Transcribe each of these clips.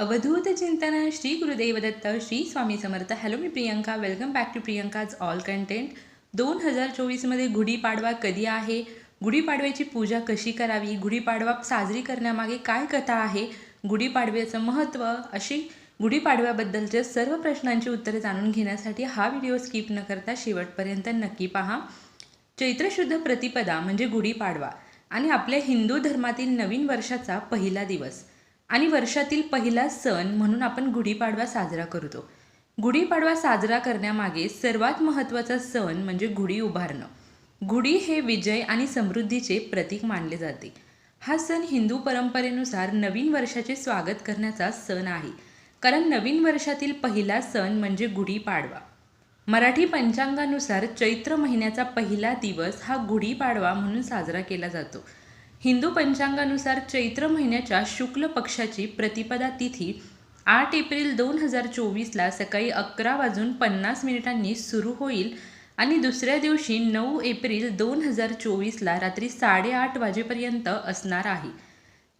अवधूत चिंतन Shri Gurudev Datta Shri Swami Samarth. Hello me Priyanka. Welcome back to Priyanka's all content दोन हजार चोवीसमध्ये गुढीपाडवा कधी आहे? गुढीपाडव्याची पूजा कशी करावी? गुढीपाडवा साजरी करण्यामागे काय कथा आहे? गुढीपाडव्याचं महत्त्व अशी गुढीपाडव्याबद्दलच्या सर्व प्रश्नांची उत्तरे जाणून घेण्यासाठी हा व्हिडिओ स्किप न करता शेवटपर्यंत नक्की पहा. चैत्रशुद्ध प्रतिपदा म्हणजे गुढीपाडवा आणि आपल्या हिंदू धर्मातील नवीन वर्षाचा पहिला दिवस. आणि वर्षातील पहिला सण म्हणून आपण गुढीपाडवा साजरा करतो. गुढीपाडवा साजरा करण्यामागे सर्वात महत्त्वाचा सण म्हणजे गुढी उभारणं. गुढी हे विजय आणि समृद्धीचे प्रतीक मानले जाते. हा सण हिंदू परंपरेनुसार नवीन वर्षाचे स्वागत करण्याचा सण आहे. कारण नवीन वर्षातील पहिला सण म्हणजे गुढीपाडवा. मराठी पंचांगानुसार चैत्र महिन्याचा पहिला दिवस हा गुढीपाडवा म्हणून साजरा केला जातो. हिंदू पंचांगानुसार चैत्र महिन्याच्या शुक्ल पक्षाची प्रतिपदा तिथी आठ एप्रिल दोन हजार चोवीसला सकाळी अकरा वाजून पन्नास मिनिटांनी सुरू होईल आणि दुसऱ्या दिवशी नऊ एप्रिल दोन हजार चोवीसला रात्री साडेआठ वाजेपर्यंत असणार आहे.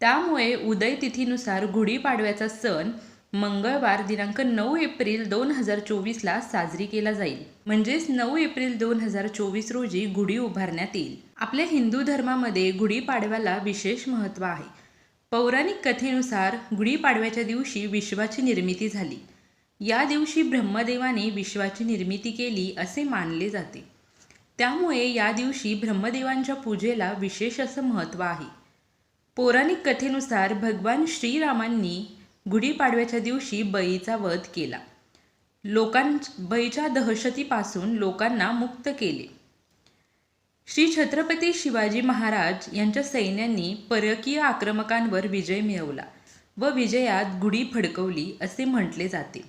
त्यामुळे उदय तिथीनुसार गुढीपाडव्याचा सण मंगळवार दिनांक नऊ एप्रिल दोन हजार चोवीसला साजरी केला जाईल. म्हणजेच नऊ एप्रिल दोन हजार चोवीस रोजी गुढी उभारण्यात येईल. आपल्या हिंदू धर्मामध्ये गुढीपाडव्याला विशेष महत्त्व आहे. पौराणिक कथेनुसार गुढीपाडव्याच्या दिवशी विश्वाची निर्मिती झाली. या दिवशी ब्रह्मदेवाने विश्वाची निर्मिती केली असे मानले जाते. त्यामुळे या दिवशी ब्रह्मदेवांच्या पूजेला विशेष असं महत्त्व आहे. पौराणिक कथेनुसार भगवान श्रीरामांनी गुढीपाडव्याच्या दिवशी बळीचा वध केला. लोकां बळीच्या दहशतीपासून लोकांना मुक्त केले. श्री छत्रपती शिवाजी महाराज यांच्या सैन्यांनी परकीय आक्रमकांवर विजय मिळवला व विजयात गुढी फडकवली असे म्हटले जाते.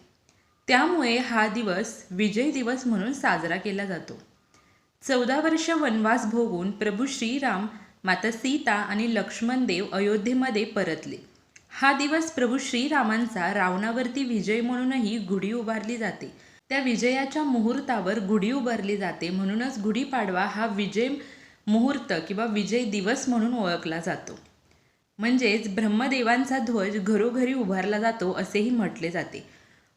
त्यामुळे हा दिवस विजय दिवस म्हणून साजरा केला जातो. चौदा वर्ष वनवास भोगून प्रभू श्रीराम माता सीता आणि लक्ष्मणदेव अयोध्येमध्ये परतले. हा दिवस प्रभू श्रीरामांचा रावणावरती विजय म्हणूनही गुढी उभारली जाते. त्या विजयाच्या मुहूर्तावर गुढी उभारली जाते म्हणूनच गुढीपाडवा हा विजय मुहूर्त किंवा विजय दिवस म्हणून ओळखला जातो. म्हणजेच ब्रह्मदेवांचा ध्वज घरोघरी उभारला जातो असेही म्हटले जाते.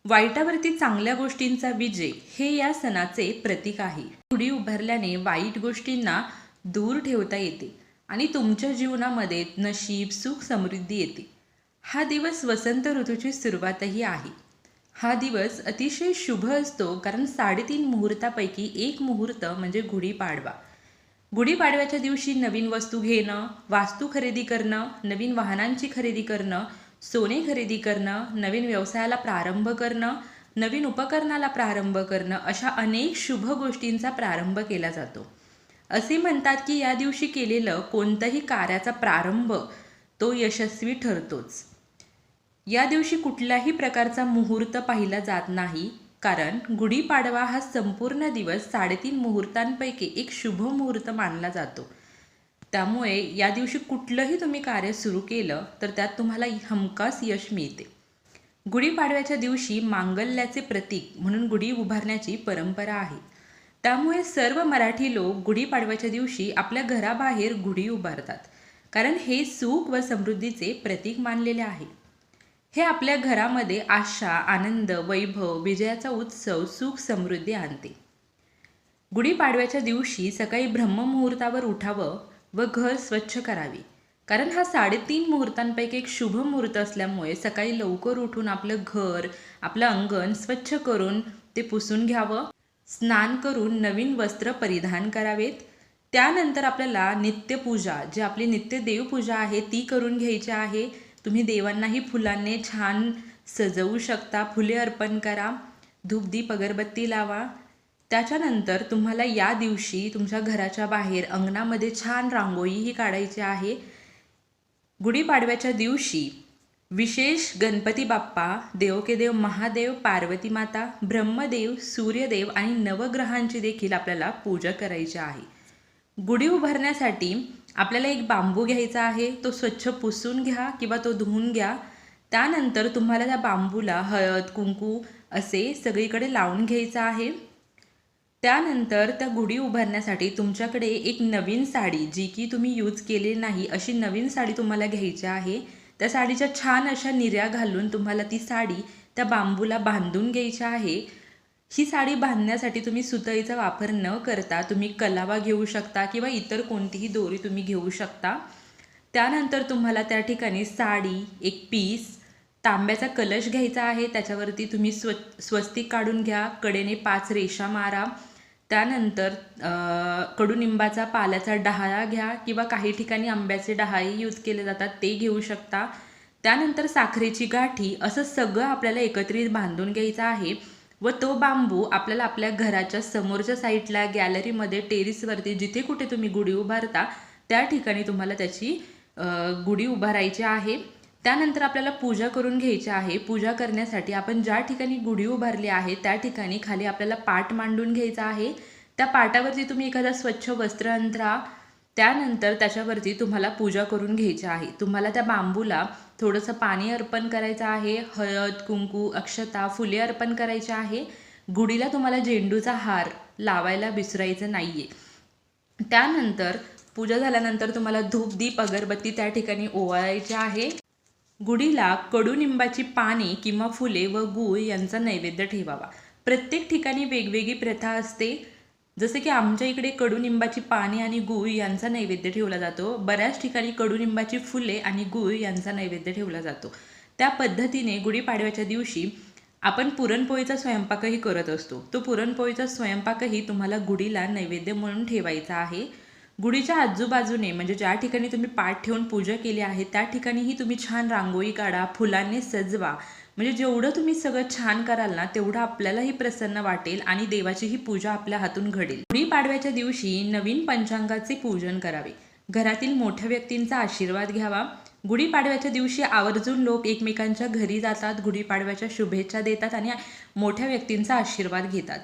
वाईटावरती चांगल्या गोष्टींचा विजय हे या सणाचे प्रतीक आहे. गुढी उभारल्याने वाईट गोष्टींना दूर ठेवता येते आणि तुमच्या जीवनामध्ये नशीब सुख समृद्धी येते. हा दिवस वसंत ऋतूची सुरुवातही आहे. हा दिवस अतिशय शुभ असतो कारण साडेतीन मुहूर्तापैकी एक मुहूर्त म्हणजे गुढीपाडवा. गुढीपाडव्याच्या दिवशी नवीन वस्तू घेणं वास्तू खरेदी करणं नवीन वाहनांची खरेदी करणं सोने खरेदी करणं नवीन व्यवसायाला प्रारंभ करणं नवीन उपकरणाला प्रारंभ करणं अशा अनेक शुभ गोष्टींचा प्रारंभ केला जातो. असे म्हणतात की या दिवशी केलेलं कोणतंही कार्याचा प्रारंभ तो यशस्वी ठरतोच. या दिवशी कुठल्याही प्रकारचा मुहूर्त पाहिला जात नाही कारण गुढीपाडवा हा संपूर्ण दिवस साडेतीन मुहूर्तांपैकी एक शुभ मुहूर्त मानला जातो. त्यामुळे या दिवशी कुठलंही तुम्ही कार्य सुरू केलं तर त्यात तुम्हाला हमखास यश मिळते. गुढीपाडव्याच्या दिवशी मांगल्याचे प्रतीक म्हणून गुढी उभारण्याची परंपरा आहे. त्यामुळे सर्व मराठी लोक गुढीपाडव्याच्या दिवशी आपल्या घराबाहेर गुढी उभारतात कारण हे सुख व समृद्धीचे प्रतीक मानलेले आहे. हे आपल्या घरामध्ये आशा आनंद वैभव विजयाचा उत्सव सुख समृद्धी आणते. गुढीपाडव्याच्या दिवशी सकाळी ब्रह्ममुहूर्तावर उठावं व घर स्वच्छ करावे. कारण हा साडेतीन मुहूर्तांपैकी एक शुभ मुहूर्त असल्यामुळे सकाळी लवकर उठून आपलं घर आपलं अंगण स्वच्छ करून ते पुसून घ्यावं. स्नान करून नवीन वस्त्र परिधान करावेत. त्यानंतर आपल्याला नित्यपूजा जी आपली नित्य देवपूजा आहे ती करून घ्यायची आहे. तुम्ही देवांनाही फुलांनी छान सजवू शकता. फुले अर्पण करा. धूपदीप अगरबत्ती लावा. त्याच्यानंतर तुम्हाला या दिवशी तुमच्या घराच्या बाहेर अंगणामध्ये छान रांगोळीही काढायची आहे. गुढीपाडव्याच्या दिवशी विशेष गणपती बाप्पा देवकेदेव महादेव पार्वती माता ब्रह्मदेव सूर्यदेव आणि नवग्रहांची देखील आपल्याला पूजा करायची आहे. गुढी उभारण्यासाठी आपल्याला एक बांबू घ्यायचा आहे तो स्वच्छ पुसून घ्या किंवा तो धुवून घ्या. त्यानंतर तुम्हाला त्या बांबूला हळद कुंकू असे सगळीकडे लावून घ्यायचं आहे. त्यानंतर त्या गुढी उभारण्यासाठी तुमच्याकडे एक नवीन साडी जी की तुम्ही यूज केली नाही अशी नवीन साडी तुम्हाला घ्यायची आहे. त्या साडीच्या छान अशा निर्या घालून तुम्हाला ती साडी त्या बांबूला बांधून घ्यायची आहे. ही साडी बांधण्यासाठी तुम्ही सुतईचा वापर न करता तुम्ही कलावा घेऊ शकता किंवा इतर कोणतीही दोरी तुम्ही घेऊ शकता. त्यानंतर तुम्हाला त्या ठिकाणी साडी एक पीस तांब्याचा कलश घ्यायचा आहे. त्याच्यावरती तुम्ही स्व स्वस्तिक काढून घ्या कडेने पाच रेषा मारा. त्यानंतर कडुनिंबाचा पाल्याचा डहाळा घ्या किंवा काही ठिकाणी आंब्याचे डहाळे यूज केले जातात ते घेऊ शकता. त्यानंतर साखरेची गाठी असं सगळं आपल्याला एकत्रित बांधून घ्यायचं आहे. व तो बांबू आपल्याला आपल्या घराच्या समोरच्या साईडला गॅलरीमध्ये टेरिसवरती जिथे कुठे तुम्ही गुढी उभारता त्या ठिकाणी तुम्हाला त्याची गुढी उभारायची आहे. त्यानंतर आपल्याला पूजा करून घ्यायची आहे. पूजा करण्यासाठी आपण ज्या ठिकाणी गुढी उभारली आहे त्या ठिकाणी खाली आपल्याला पाट मांडून घ्यायचा आहे. त्या पाटावरती तुम्ही एखादा स्वच्छ वस्त्र अंतरा त्यानंतर त्याच्यावरती तुम्हाला पूजा करून घ्यायची आहे. तुम्हाला त्या बांबूला थोडंसं पाणी अर्पण करायचं आहे हळद कुंकू अक्षता फुले अर्पण करायचे आहे. गुढीला तुम्हाला झेंडूचा हार लावायला विसरायचं नाही आहे त्यानंतर पूजा झाल्यानंतर तुम्हाला धूप दीप अगरबत्ती त्या ठिकाणी ओवाळायची आहे. गुढीला कडुनिंबाची पाने किंवा फुले व गूळ यांचा नैवेद्य ठेवावा. प्रत्येक ठिकाणी वेगवेगळी प्रथा असते. जसे की आमच्या इकडे कडुनिंबाची पाने आणि गुळ यांचा नैवेद्य ठेवला जातो. बऱ्याच ठिकाणी कडुनिंबाची फुले आणि गुळ यांचा नैवेद्य ठेवला जातो. त्या पद्धतीने गुढीपाडव्याच्या दिवशी आपण पुरणपोळीचा स्वयंपाकही करत असतो. तो पुरणपोळीचा स्वयंपाकही तुम्हाला गुढीला नैवेद्य म्हणून ठेवायचा आहे. गुढीच्या आजूबाजूने म्हणजे ज्या ठिकाणी तुम्ही पाठ ठेवून पूजा केली आहे त्या ठिकाणीही तुम्ही छान रांगोळी काढा फुलांनी सजवा म्हणजे जेवढं तुम्ही सगळं छान कराल ना तेवढं आपल्यालाही प्रसन्न वाटेल आणि देवाचीही पूजा आपल्या हातून घडेल. गुढीपाडव्याच्या दिवशी नवीन पंचांगाचे पूजन करावे. घरातील मोठ्या व्यक्तींचा आशीर्वाद घ्यावा. गुढीपाडव्याच्या दिवशी आवर्जून लोक एकमेकांच्या घरी जातात गुढीपाडव्याच्या शुभेच्छा देतात आणि मोठ्या व्यक्तींचा आशीर्वाद घेतात.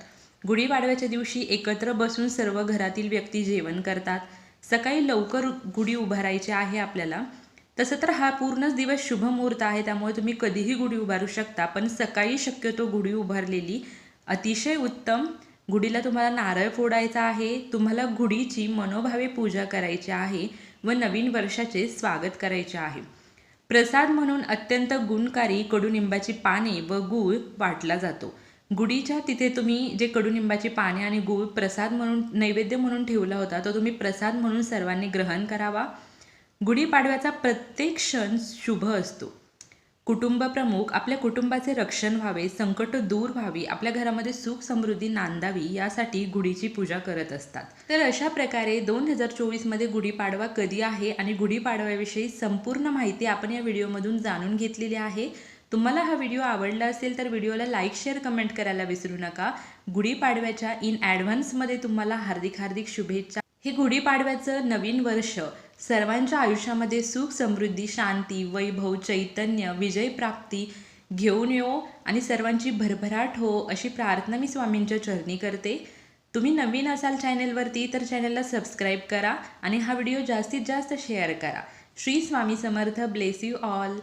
गुढीपाडव्याच्या दिवशी एकत्र बसून सर्व घरातील व्यक्ती जेवण करतात. सकाळी लवकर गुढी उभारायची आहे आपल्याला. तसं तर हा पूर्णच दिवस शुभ मुहूर्त आहे त्यामुळे तुम्ही कधीही गुढी उभारू शकता. पण सकाळी शक्यतो गुढी उभारलेली अतिशय उत्तम गुढीला तुम्हाला नारळ फोडायचा आहे तुम्हाला गुढीची मनोभावे पूजा करायची आहे व नवीन वर्षाचे स्वागत करायचे आहे. प्रसाद म्हणून अत्यंत गुणकारी कडुनिंबाची पाने व गूळ वाटला जातो. गुढीच्या तिथे तुम्ही जे कडुनिंबाची पाने आणि गूळ प्रसाद म्हणून नैवेद्य म्हणून ठेवला होता तो तुम्ही प्रसाद म्हणून सर्वांनी ग्रहण करावा. गुढीपाडव्याचा प्रत्येक क्षण शुभ असतो. कुटुंब प्रमुख आपल्या कुटुंबाचे रक्षण व्हावे संकट दूर व्हावी आपल्या घरामध्ये सुख समृद्धी नांदावी यासाठी गुढीची पूजा करत असतात. तर अशा प्रकारे दोन हजार चोवीसमध्ये गुढीपाडवा कधी आहे आणि गुढीपाडव्याविषयी संपूर्ण माहिती आपण या व्हिडिओमधून जाणून घेतलेली आहे. तुम्हाला हा व्हिडिओ आवडला असेल तर व्हिडिओला लाईक शेअर कमेंट करायला विसरू नका. गुढीपाडव्याच्या इन ॲडव्हान्समध्ये तुम्हाला हार्दिक हार्दिक शुभेच्छा. हे गुढीपाडव्याचं नवीन वर्ष सर्वांच्या आयुष्यामध्ये सुख समृद्धी शांती वैभव चैतन्य विजय प्राप्ती घेऊन येऊ आणि सर्वांची भरभराट हो अशी प्रार्थना मी स्वामींच्या चरणी करते. तुम्ही नवीन असाल चॅनेलवरती तर चॅनलला सबस्क्राईब करा आणि हा व्हिडिओ जास्तीत जास्त शेअर करा. Shri Swami Samarth. Bless you all.